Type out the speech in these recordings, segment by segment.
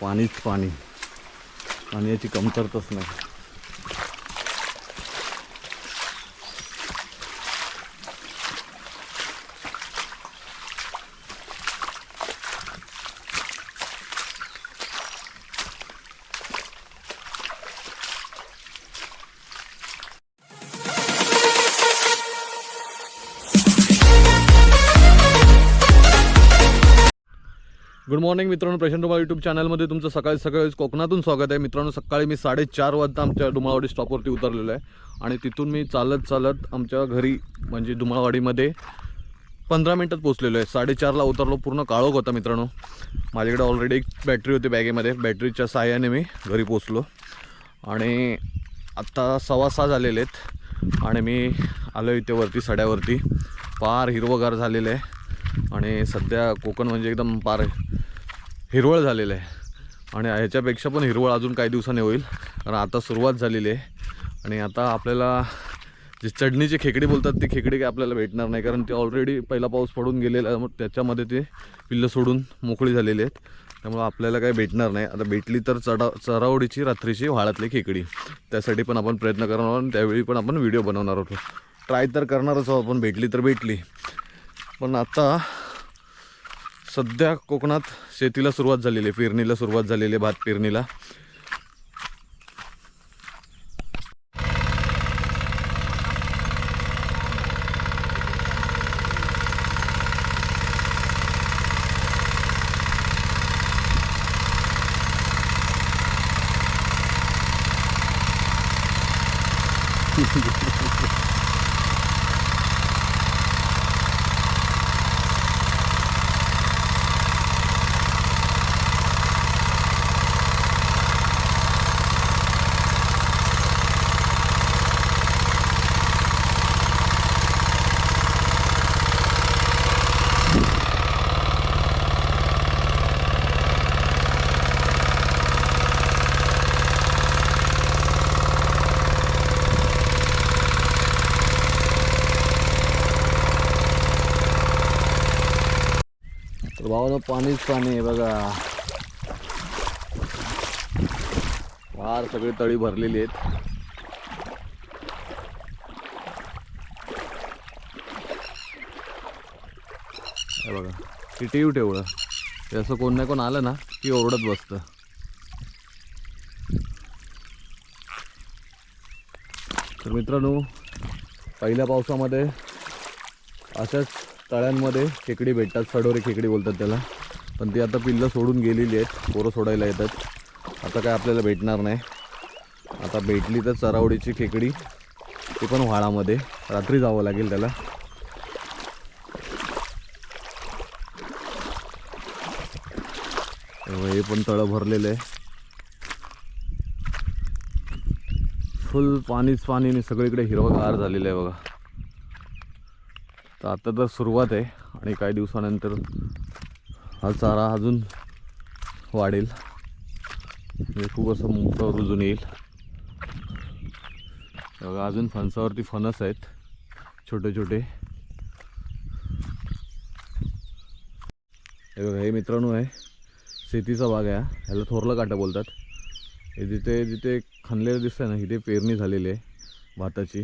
पाणीच पाणी. पाण्याची कमतरताच नाही. गुड मॉर्निंग मित्रांनो. प्रशांत डुमाळ यूट्यूब चॅनलमध्ये तुमचं सकाळी सकाळी कोकणातून स्वागत आहे. मित्रांनो सकाळी मी साडेचार वाजता आमच्या डुमाळवाडी स्टॉपवरती उतरलेलो आहे. आणि तिथून मी चालत चालत आमच्या घरी म्हणजे डुमाळवाडीमध्ये पंधरा मिनटात पोचलेलो आहे. साडेचारला उतरलो. पूर्ण काळोख होता मित्रांनो. माझ्याकडे ऑलरेडी एक बॅटरी होती बॅगेमध्ये. बॅटरीच्या सहाय्याने मी घरी पोचलो आणि आत्ता सव्वा सहा झालेले आहेत. आणि मी आलो इथे वरती सड्यावरती. फार हिरवगार झालेलं आहे. आणि सध्या कोकण म्हणजे एकदम फार हिरवळ झालेलं आहे. आणि ह्याच्यापेक्षा पण हिरवळ अजून काही दिवसांनी होईल. कारण आता सुरुवात झालेली आहे. आणि आता आपल्याला जे चढणीची खेकडी बोलतात ती खेकडी काही आपल्याला भेटणार नाही. कारण ती ऑलरेडी पहिला पाऊस पडून गेलेला मग त्याच्यामध्ये ते पिल्लं सोडून मोकळी झालेली आहेत. त्यामुळं आपल्याला काही भेटणार नाही. आता भेटली तर चढा चरावडीची रात्रीची व्हाळातली खेकडी. त्यासाठी पण आपण प्रयत्न करणार आहोत. आणि त्यावेळी पण आपण व्हिडिओ बनवणार होतो ट्राय तर करणारच आहोत आपण भेटली तर भेटली. पण आता सध्या कोकणात शेतीला सुरुवात झालेली आहे पेरणीला सुरुवात झालेली आहे भात पेरणीला. सगळं पाणीच पाणी आहे बघा. फार सगळी तळी भरलेली आहेत. हे बघा किती येऊ तेवढं ते असं कोण नाही कोण आलं ना की ओरडत बसतं. तर मित्रांनो पहिल्या पावसामध्ये अशाच तळ्यांमध्ये खेकडी भेटतात. सडोरे खेकडी बोलतात त्याला. पण ती आता पिल्लं सोडून गेलेली आहेत. पोरं सोडायला येतात. आता काय आपल्याला भेटणार नाही. आता भेटली तर चरावडीची खेकडी. ती पण व्हाळामध्ये. रात्री जावं लागेल त्याला. हो, हे पण तळं भरलेलं आहे. फुल पाणीच पाणी सगळीकडे हिरवगार झालेलं आहे बघा. तर आता तर सुरुवात आहे आणि काही दिवसानंतर हा चारा अजून वाढेल. म्हणजे खूप असं मोठं रुजून येईल. बघा अजून फणसावरती फणस आहेत छोटे छोटे हे बघा हे मित्रांनो आहे शेतीचा भाग आहे ह्याला थोरलं काटा बोलतात. हे जिथे जिथे खणलेलं दिसतंय ना इथे पेरणी झालेली आहे भाताची.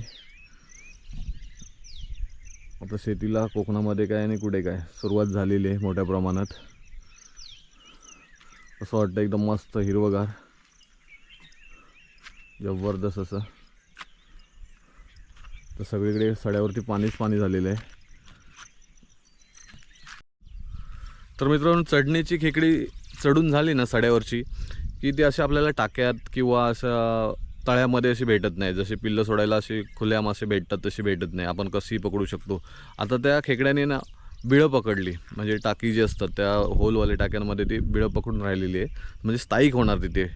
आता शेतीला कोकणामध्ये काय आणि कुठे काय? सुरुवात झालेली आहे मोठ्या प्रमाणात. असं वाटतं एकदम मस्त हिरवगार. जबरदस्त असं. तर सगळीकडे सड्यावरती पाणीच पाणी झालेलं आहे. तर मित्रांनो चढणीची खेकडी चढून झाली ना सड्यावरची की ती अशा आपल्याला टाक्यात किंवा अशा तळ्यामध्ये अशी भेटत नाही. जसे पिल्लं सोडायला अशी खुल्या मासे भेटतात तशी भेटत नाही. आपण कशीही पकडू शकतो. आता त्या खेकड्याने ना बिळं पकडली. म्हणजे टाकी जी असतात त्या होलवाले टाक्यांमध्ये ती बिळं पकडून राहिलेली आहे. म्हणजे स्थायिक होणार तिथे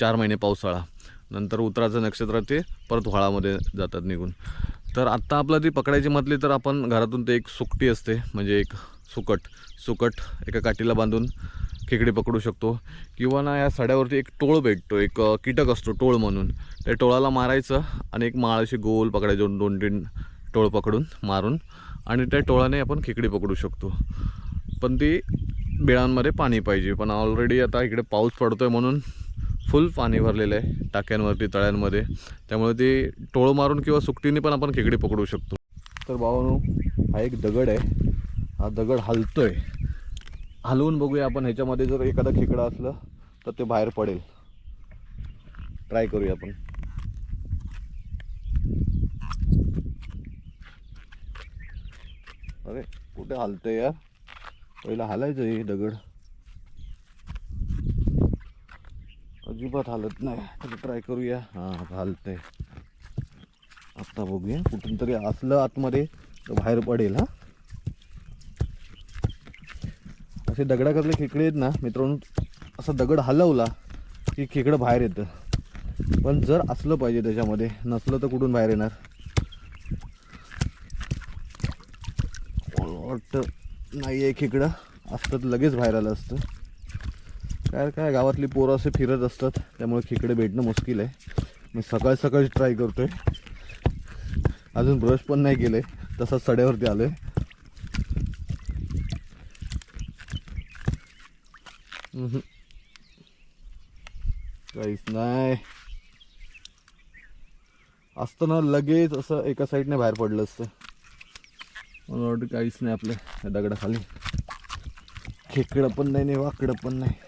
चार महिने पावसाळा. नंतर उतराचं नक्षत्र ते परत व्हाळामध्ये जातात निघून. तर आत्ता आपलं ती पकडायची म्हटली तर आपण घरातून ते एक सुकटी असते. म्हणजे एक सुकट. सुकट एका काठीला बांधून खेकडी पकडू शकतो. किंवा ना या सड्यावरती एक टोळ भेटतो एक कीटक असतो टोळ म्हणून. त्या टोळाला मारायचं आणि एक माळ अशी गोल पकडायची दोन दोन तीन टोळ पकडून मारून आणि त्या टोळाने आपण खेकडी पकडू शकतो. पण ती बिळांमध्ये पाणी पाहिजे. पण ऑलरेडी आता इकडे पाऊस पडतो आहे म्हणून फुल पाणी भरलेलं आहे टाक्यांवरती तळ्यांमध्ये. त्यामुळे ती टोळ मारून किंवा सुकटीने पण आपण खेकडे पकडू शकतो. तर भावानो हा एक दगड आहे. हा दगड हलतोय. हलवून बघूया आपण. ह्याच्यामध्ये जर एखादा खेकडा असलं तर ते बाहेर पडेल. ट्राय करूया आपण. अरे कुठे हलतंय यार? पहिला हालायचं हे दगड. अजिबात हालत नाही. ट्राय करूया. हां हालतंय. आता बघूया. कुठून तरी असलं आतमध्ये तर बाहेर पडेल हा. असे दगडाकडले खेकडे आहेत ना मित्रांनो असा दगड हलवला की खेकडं बाहेर येतं. पण जर असलं पाहिजे त्याच्यामध्ये नसलं तर कुठून बाहेर येणार? वाटतं नाही आहे खेकडं? असतं तर लगेच बाहेर आलं असतं. काय काय गावातली पोरं असे फिरत असतात त्यामुळे खेकडे भेटणं मुश्किल आहे. मी सकाळी सकाळी ट्राय करतो आहे अजून ब्रश पण नाही केलं आहे तसंच सड्यावरती आलं आहे काहीच नाही. असतं ना लगेच असं एका साईडने बाहेर पडलं असतं. मला वाटतं काहीच नाही आपल्या दगडाखाली. खेकडं पण नाही वाकडं पण नाही.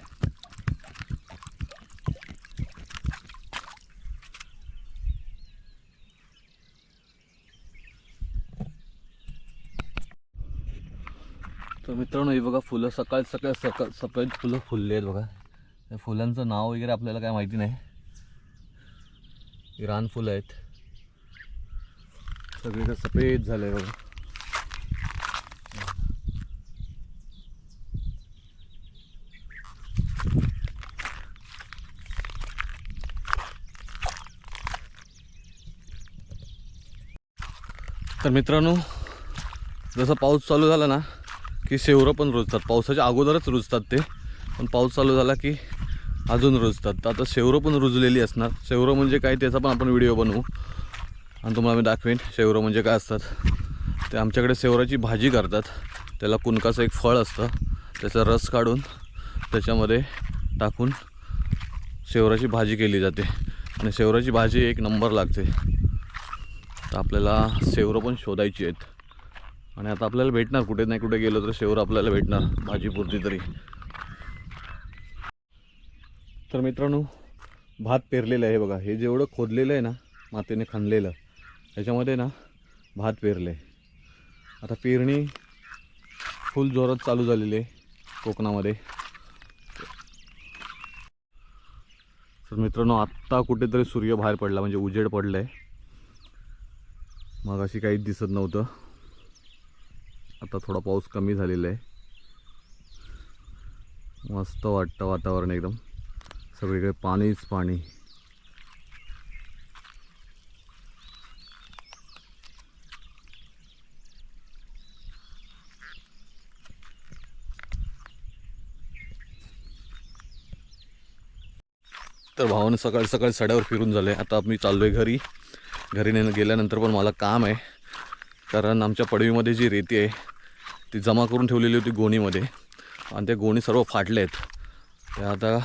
तर मित्रांनो हे बघा फुलं सकाळ सकाळ सकाळ सफेद फुलं फुलले आहेत बघा. त्या फुलांचं नाव वगैरे आपल्याला काय माहिती नाही. रान फुलं आहेत. सगळीकडे सफेद झालं आहे बघा. तर मित्रांनो जसं पाऊस चालू झाला ना की शेवरं पण रुजतात. पावसाच्या अगोदरच रुजतात ते. पण पाऊस चालू झाला की अजून रुजतात. तर आता शेवरं पण रुजलेली असणार. शेवरं म्हणजे काय त्याचा पण आपण व्हिडिओ बनवू. आणि तुम्हाला मी दाखवेन शेवरं म्हणजे काय असतात. ते आमच्याकडे शेवराची भाजी करतात. त्याला कुणकाचं एक फळ असतं. त्याचा रस काढून त्याच्यामध्ये टाकून शेवराची भाजी केली जाते. आणि शेवराची भाजी एक नंबर लागते. तर आपल्याला शेवरं पण शोधायची आहेत. आणि आता आपल्याला भेटणार कुठे नाही कुठे गेलो तर शेवर आपल्याला भेटणार भाजीपुरती तरी. तर मित्रांनो भात पेरलेलं आहे बघा. हे जेवढं खोदलेलं आहे ना मातीने खणलेलं ह्याच्यामध्ये ना भात पेरलं. आहे आता पेरणी फुल जोरात चालू झालेली आहे कोकणामध्ये. तर मित्रांनो आत्ता कुठेतरी सूर्य बाहेर पडला म्हणजे उजेड पडलं आहे मग अशी काहीच दिसत नव्हतं. आता थोडा पाऊस कमी झालेला आहे. मस्त वाटतं वातावरण एकदम. सगळीकडे पाणीच पाणी. तर भावानं सकाळी सकाळी सड्यावर फिरून झाले. आता मी चाललो आहे घरी. घरी नेणं गेल्यानंतर पण मला काम आहे. कारण आमच्या पडवीमध्ये जी रेती आहे ती जमा करून ठेवलेली होती गोणीमध्ये. आणि त्या गोणी सर्व फाटल्या आहेत त्या आता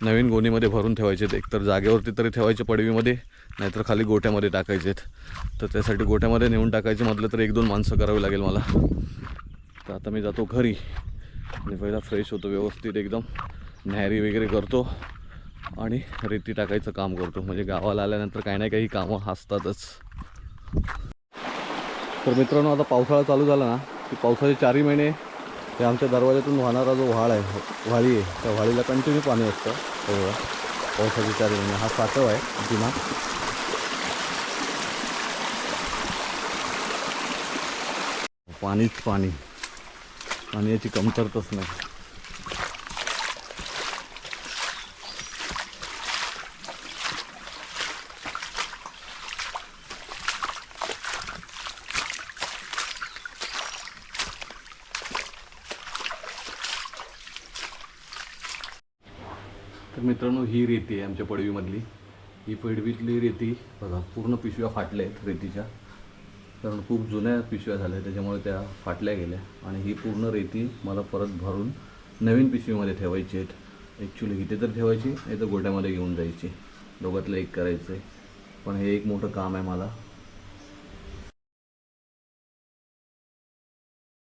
नवीन गोणीमध्ये भरून ठेवायचे आहेत एकतर जागेवरती तरी ठेवायचे पडवीमध्ये नाहीतर खाली गोठ्यामध्ये टाकायचे आहेत तर त्यासाठी गोठ्यामध्ये नेऊन टाकायचे म्हटलं तर एक दोन माणसं करावी लागेल मला. तर आता मी जातो घरी. आणि पहिला फ्रेश होतो व्यवस्थित एकदम. न्याहारी वगैरे करतो. आणि रेती टाकायचं काम करतो. म्हणजे गावाला आल्यानंतर काही ना काही कामं असतातच. तर मित्रांनो आता पावसाळा चालू झाला ना की पावसाचे चारही महिने ते आमच्या दरवाजातून वाहणारा जो व्हाळ आहे व्हाळी आहे त्या व्हाळीला कंटिन्यू पाणी असतं. एवढं पावसाचे चारही महिने. हा साठव आहे जुना. पाणीच पाणी. पाण्याची कमतरताच नाही. तर मित्रांनो ही रेती आहे आमच्या पडवीमधली. ही पडवीतली रेती बघा पूर्ण पिशव्या फाटल्या आहेत रेतीच्या. कारण खूप जुन्या पिशव्या झाल्या त्याच्यामुळे त्या फाटल्या गेल्या. आणि ही पूर्ण रेती मला परत भरून नवीन पिशवीमध्ये ठेवायची आहेत. ॲक्च्युली इथे तर ठेवायची नाही तर गोट्यामध्ये घेऊन जायची. दोघातलं एक करायचं आहे पण हे एक मोठं काम आहे मला.